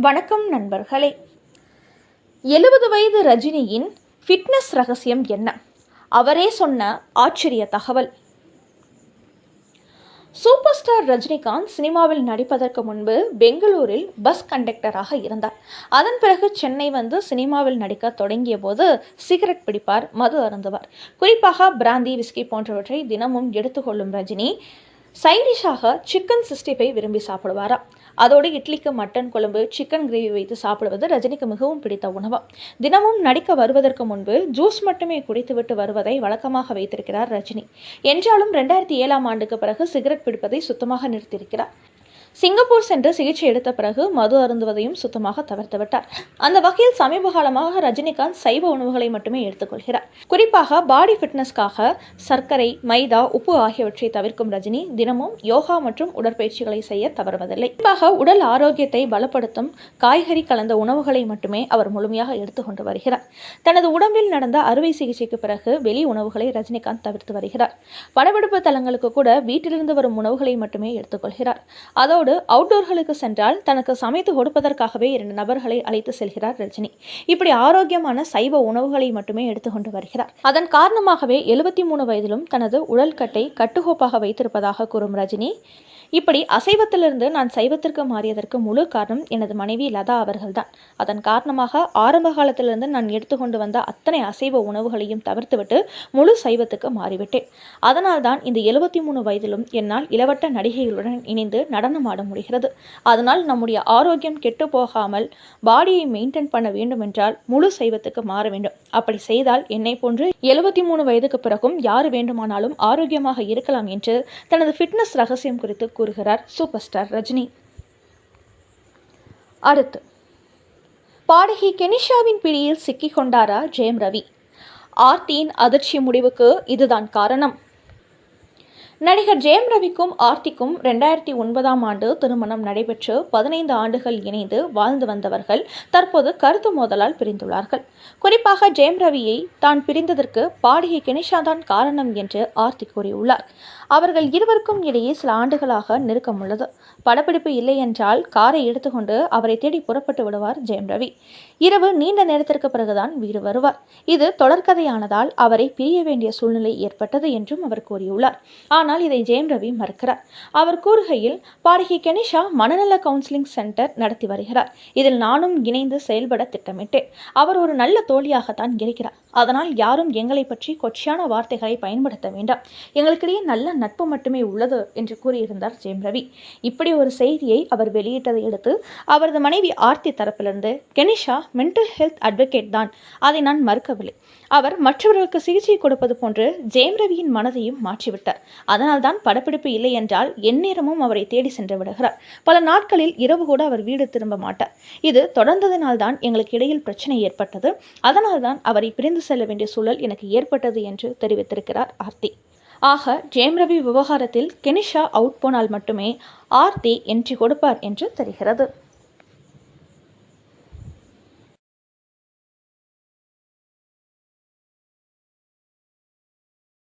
வணக்கம் நண்பர்களே. எழுபது வயது ரஜினியின் ஃபிட்னஸ் ரகசியம் என்ன? அவரே சொன்ன ஆச்சரிய தகவல். சூப்பர் ஸ்டார் ரஜினிகாந்த் சினிமாவில் நடிப்பதற்கு முன்பு பெங்களூரில் பஸ் கண்டக்டராக இருந்தார். அதன் பிறகு சென்னை வந்து சினிமாவில் நடிக்க தொடங்கிய போது சிகரெட் பிடிப்பார் மது அருந்துவார். குறிப்பாக பிராந்தி விஸ்கி போன்றவற்றை தினமும் எடுத்துக்கொள்ளும் ரஜினி சைடிஷாக சிக்கன் சிக்ஸ்டி ஃபைவ் விரும்பி சாப்பிடுவாராம். அதோடு இட்லிக்கு மட்டன் குழம்பு சிக்கன் கிரேவி வைத்து சாப்பிடுவது ரஜினிக்கு மிகவும் பிடித்த உணவு. தினமும் நடிக்க வருவதற்கு முன்பு ஜூஸ் மட்டுமே குடித்துவிட்டு வருவதை வழக்கமாக வைத்திருக்கிறார் ரஜினி. என்றாலும் ரெண்டாயிரத்தி ஏழாம் ஆண்டுக்கு பிறகு சிகரெட் பிடிப்பதை சுத்தமாக நிறுத்தியிருக்கிறார். சிங்கப்பூர் சென்று சிகிச்சை எடுத்த பிறகு மது அருந்துவதையும் சுத்தமாக தவிர்த்துவிட்டார் அந்த வகையில் சமீப காலமாக ரஜினிகாந்த் சைவ உணவுகளை மட்டுமே எடுத்துக்கொள்கிறார் குறிப்பாக பாடி ஃபிட்னஸ்க்காக சர்க்கரை மைதா உப்பு ஆகியவற்றை தவிர்க்கும் ரஜினி தினமும் யோகா மற்றும் உடற்பயிற்சிகளை செய்ய தவறுவதில்லை. குறிப்பாக உடல் ஆரோக்கியத்தை பலப்படுத்தும் காய்கறி கலந்த உணவுகளை மட்டுமே அவர் முழுமையாக எடுத்துக்கொண்டு வருகிறார். தனது உடம்பில் நடந்த அறுவை சிகிச்சைக்கு பிறகு வெளி உணவுகளை ரஜினிகாந்த் தவிர்த்து வருகிறார். படப்பிடிப்பு தலங்களுக்கு கூட வீட்டிலிருந்து வரும் உணவுகளை மட்டுமே எடுத்துக்கொள்கிறார் அதோடு அதோடு அவுட்டோர்களுக்கு சென்றால் தனக்கு சமைத்து கொடுப்பதற்காகவே இரண்டு நபர்களை அழைத்து செல்கிறார் ரஜினி. இப்படி ஆரோக்கியமான சைவ உணவுகளை மட்டுமே எடுத்துக்கொண்டு வருகிறார். அதன் காரணமாகவே எழுபத்தி மூணு வயதிலும் தனது உடல்கட்டை கட்டுக்கோப்பாக வைத்திருப்பதாக கூறும் ரஜினி இப்படி அசைவத்திலிருந்து நான் சைவத்திற்கு மாறியதற்கு முழு காரணம் எனது மனைவி லதா அவர்கள்தான். அதன் காரணமாக ஆரம்ப காலத்திலிருந்து நான் எடுத்துக்கொண்டு வந்த அத்தனை அசைவ உணவுகளையும் தவிர்த்துவிட்டு முழு சைவத்துக்கு மாறிவிட்டேன். அதனால்தான் இந்த எழுபத்தி மூணு வயதிலும் என்னால் இளவட்ட நடிகைகளுடன் இணைந்து நடனமாட முடிகிறது. அதனால் நம்முடைய ஆரோக்கியம் கெட்டு போகாமல் பாடியை மெயின்டைன் பண்ண வேண்டும் என்றால் முழு சைவத்துக்கு மாற வேண்டும். அப்படி செய்தால் என்னை போன்று எழுபத்தி மூணு வயதுக்கு பிறகும் யார் வேண்டுமானாலும் ஆரோக்கியமாக இருக்கலாம் என்று தனது ஃபிட்னஸ் ரகசியம் குறித்து கூறுகிறார் சூப்பர் ஸ்டார் ரஜினி. அடுத்து பாடகி கெனிஷாவின் பிடியில் சிக்கிக் கொண்டாரா ஜெயம் ரவி? ஆர்த்தியின் அதிர்ச்சி முடிவுக்கு இதுதான் காரணம். நடிகர் ஜெயம் ரவிக்கும் ஆர்த்திக்கும் ரெண்டாயிரத்தி ஒன்பதாம் ஆண்டு திருமணம் நடைபெற்று பதினைந்து ஆண்டுகள் இணைந்து வாழ்ந்து வந்தவர்கள் தற்போது கருத்து மோதலால் பிரிந்துள்ளார்கள். குறிப்பாக ஜெயம் ரவியை தான் பிரிந்ததற்கு பாடகி கினிஷா தான் காரணம் என்று ஆர்த்தி கூறியுள்ளார். அவர்கள் இருவருக்கும் இடையே சில ஆண்டுகளாக நெருக்கம் உள்ளது. படப்பிடிப்பு இல்லை என்றால் காரை எடுத்துக்கொண்டு அவரை தேடி புறப்பட்டு விடுவார் ஜெயம் ரவி. இரவு நீண்ட நேரத்திற்கு பிறகுதான் வீடு வருவார். இது தொடர்கதையானதால் அவரை பிரிய வேண்டிய சூழ்நிலை ஏற்பட்டது என்றும் அவர் கூறியுள்ளார். ஆனால் இதை ஜெயம் ரவி மறுக்கிறார். அவர் கூறுகையில் பாடகி கெனிஷா மனநல கவுன்சிலிங் சென்டர் நடத்தி வருகிறார். இதில் நானும் இணைந்து செயல்பட திட்டமிட்டேன். அவர் ஒரு நல்ல தோழியாகத்தான் இருக்கிறார். அதனால் யாரும் எங்களை பற்றி கொச்சியான வார்த்தைகளை பயன்படுத்த வேண்டாம். எங்களுக்கிடையே நல்ல நட்பு மட்டுமே உள்ளது என்று கூறியிருந்தார் ஜெயம் ரவி. இப்படி ஒரு செய்தியை அவர் வெளியிட்டதை அடுத்து அவரது மனைவி ஆர்த்தி தரப்பிலிருந்து கெனிஷா மென்டல் ஹெல்த் அட்வொகேட் தான். அதை நான் மறுக்கவில்லை. அவர் மற்றவர்களுக்கு சிகிச்சை கொடுப்பது போன்று ஜெயம் ரவியின் மனதையும் மாற்றிவிட்டார். அதனால்தான் படப்பிடிப்பு இல்லை என்றால் எந்நேரமும் அவரை தேடி சென்று விடுகிறார். பல நாட்களில் இரவு கூட அவர் வீடு திரும்ப மாட்டார். இது தொடர்ந்ததினால்தான் எங்களுக்கு இடையில் பிரச்சனை ஏற்பட்டது. அதனால்தான் அவரை பிரிந்து செல்ல வேண்டிய சூழல் எனக்கு ஏற்பட்டது என்று தெரிவித்திருக்கிறார் ஆர்த்தி. ஆக ஜெயம் ரவி விவகாரத்தில் கெனிஷா அவுட் போனால் மட்டுமே ஆர்த்தி என்ட்ரி கொடுப்பார் என்று தெரிகிறது.